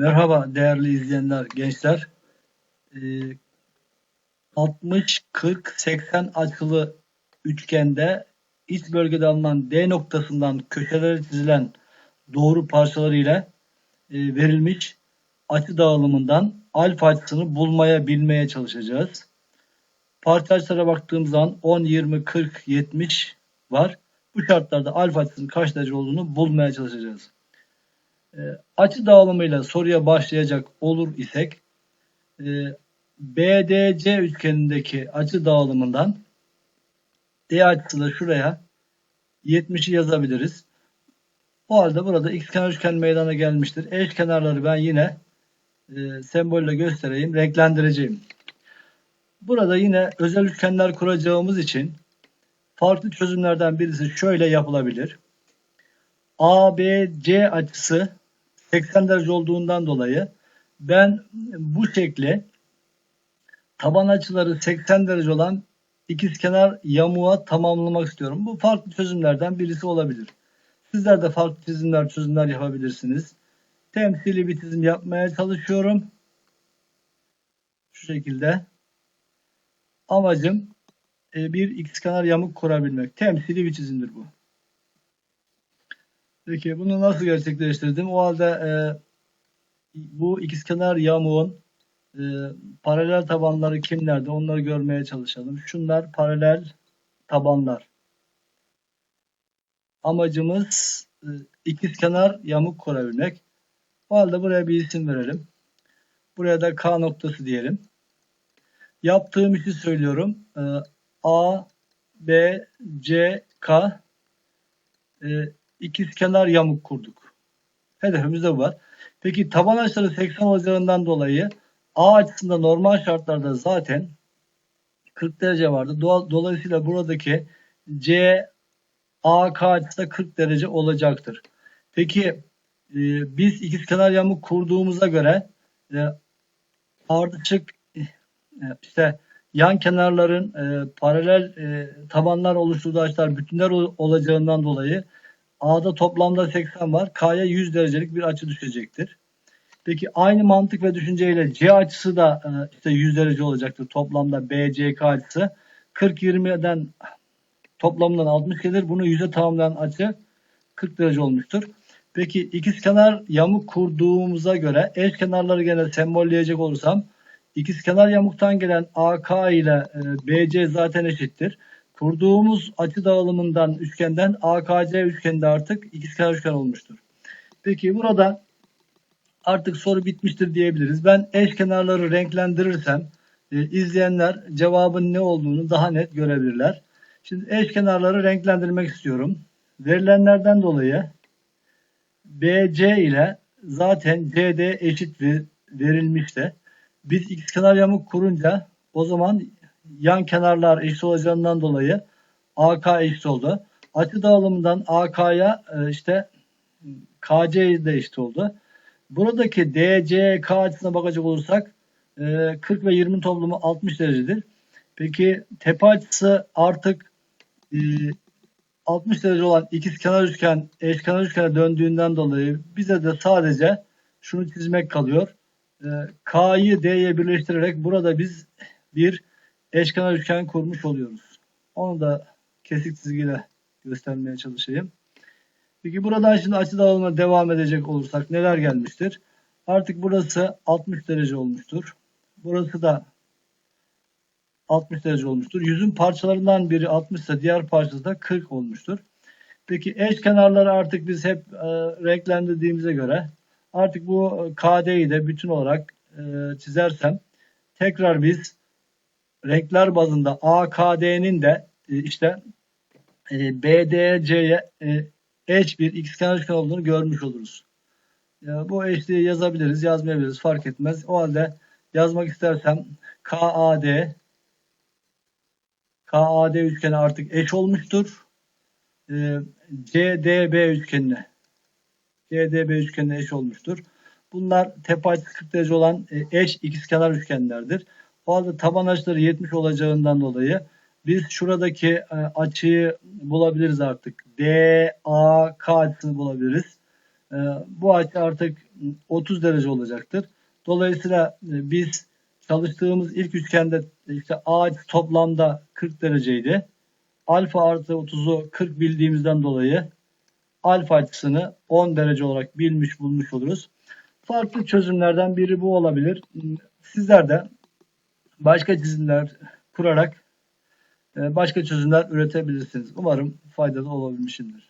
Merhaba değerli izleyenler, gençler. Ee, 60, 40, 80 açılı üçgende iç bölgede alınan D noktasından köşelere çizilen doğru parçaları ile e, verilmiş açı dağılımından alfa açısını bulmaya bilmeye çalışacağız. Parça açılara baktığımız zaman 10, 20, 40, 70 var. Bu şartlarda alfa açısının kaç derece olduğunu bulmaya çalışacağız. E, açı dağılımıyla soruya başlayacak olur isek e, BDC üçgenindeki açı dağılımından D açısı da şuraya 70'i yazabiliriz. O halde burada x kenar üçgen meydana gelmiştir. Eş kenarları ben yine e, sembolle göstereyim. Renklendireceğim. Burada yine özel üçgenler kuracağımız için farklı çözümlerden birisi şöyle yapılabilir. ABC açısı 80 derece olduğundan dolayı ben bu şekli taban açıları 80 derece olan ikizkenar yamuğa tamamlamak istiyorum. Bu farklı çözümlerden birisi olabilir. Sizler de farklı çizimler, çözümler yapabilirsiniz. Temsili bir çizim yapmaya çalışıyorum. Şu şekilde. Amacım e, bir ikizkenar yamuk kurabilmek. Temsili bir çizimdir bu. Peki bunu nasıl gerçekleştirdim? O halde e, bu ikizkenar yamuğun e, paralel tabanları kimlerdi? Onları görmeye çalışalım. Şunlar paralel tabanlar. Amacımız e, ikizkenar yamuk kurabilmek. O halde buraya bir isim verelim. Buraya da K noktası diyelim. Yaptığım işi söylüyorum. E, A, B, C, K e, ikizkenar yamuk kurduk. Hedefimizde bu var. Peki taban açıları 80 olacağından dolayı A açısında normal şartlarda zaten 40 derece vardı. Dolayısıyla buradaki C AK açısı da 40 derece olacaktır. Peki e, biz ikizkenar yamuk kurduğumuza göre e, ardışık e, işte yan kenarların e, paralel e, tabanlar oluşturduğu açılar bütünler olacağından dolayı A'da toplamda 80 var. K'ya 100 derecelik bir açı düşecektir. Peki aynı mantık ve düşünceyle C açısı da e, işte 100 derece olacaktır. Toplamda BCK açısı 40-20'den toplamından 60 gelir. Bunu 100'e tamamlayan açı 40 derece olmuştur. Peki ikizkenar yamuk kurduğumuza göre eş kenarları gene sembolleyecek olursam ikizkenar yamuktan gelen AK ile e, BC zaten eşittir. Kurduğumuz açı dağılımından üçgenden AKC üçgende artık ikizkenar üçgen olmuştur. Peki burada artık soru bitmiştir diyebiliriz. Ben eş kenarları renklendirirsem e, izleyenler cevabın ne olduğunu daha net görebilirler. Şimdi eş kenarları renklendirmek istiyorum. Verilenlerden dolayı BC ile zaten CD eşit verilmişti. Biz ikizkenar yamuk kurunca o zaman yan kenarlar eşit olacağından dolayı AK eşit oldu. Açı dağılımından AK'ya e, işte KC de eşit oldu. Buradaki DCK açısına bakacak olursak 40 e, ve 20 toplamı 60 derecedir. Peki tepe açısı artık 60 e, derece olan ikizkenar üçgen eşkenar üçgene döndüğünden dolayı bize de sadece şunu çizmek kalıyor. K'yı D'ye birleştirerek burada biz bir eşkenar üçgen kurmuş oluyoruz. Onu da kesik çizgiyle göstermeye çalışayım. Peki buradan şimdi açı dağılımına devam edecek olursak neler gelmiştir? Artık burası 60 derece olmuştur. Burası da 60 derece olmuştur. Yüzün parçalarından biri 60 ise diğer parçası da 40 olmuştur. Peki eş kenarları artık biz hep e, renklendirdiğimize göre artık bu e, KD'yi de bütün olarak e, çizersem tekrar biz renkler bazında AKD'nin de e, işte e, BDC'ye eş bir ikizkenar üçgen olduğunu görmüş oluruz. Bu eşliği yazabiliriz, yazmayabiliriz fark etmez. O halde yazmak istersem KAD KAD üçgeni artık eş olmuştur. E, CDB üçgenine CDB üçgenine eş olmuştur. Bunlar tepe açısı 40 derece olan eş ikizkenar üçgenlerdir. O taban açıları 70 olacağından dolayı biz şuradaki e, açıyı bulabiliriz artık. D, A, K açısını bulabiliriz. E, bu açı artık 30 derece olacaktır. Dolayısıyla e, biz çalıştığımız ilk üçgende işte A açısı toplamda 40 dereceydi. Alfa artı 30'u 40 bildiğimizden dolayı alfa açısını 10 derece olarak bilmiş bulmuş oluruz. Farklı çözümlerden biri bu olabilir. Sizler de başka çizimler kurarak e, başka çözümler üretebilirsiniz. Umarım faydalı olabilmişimdir.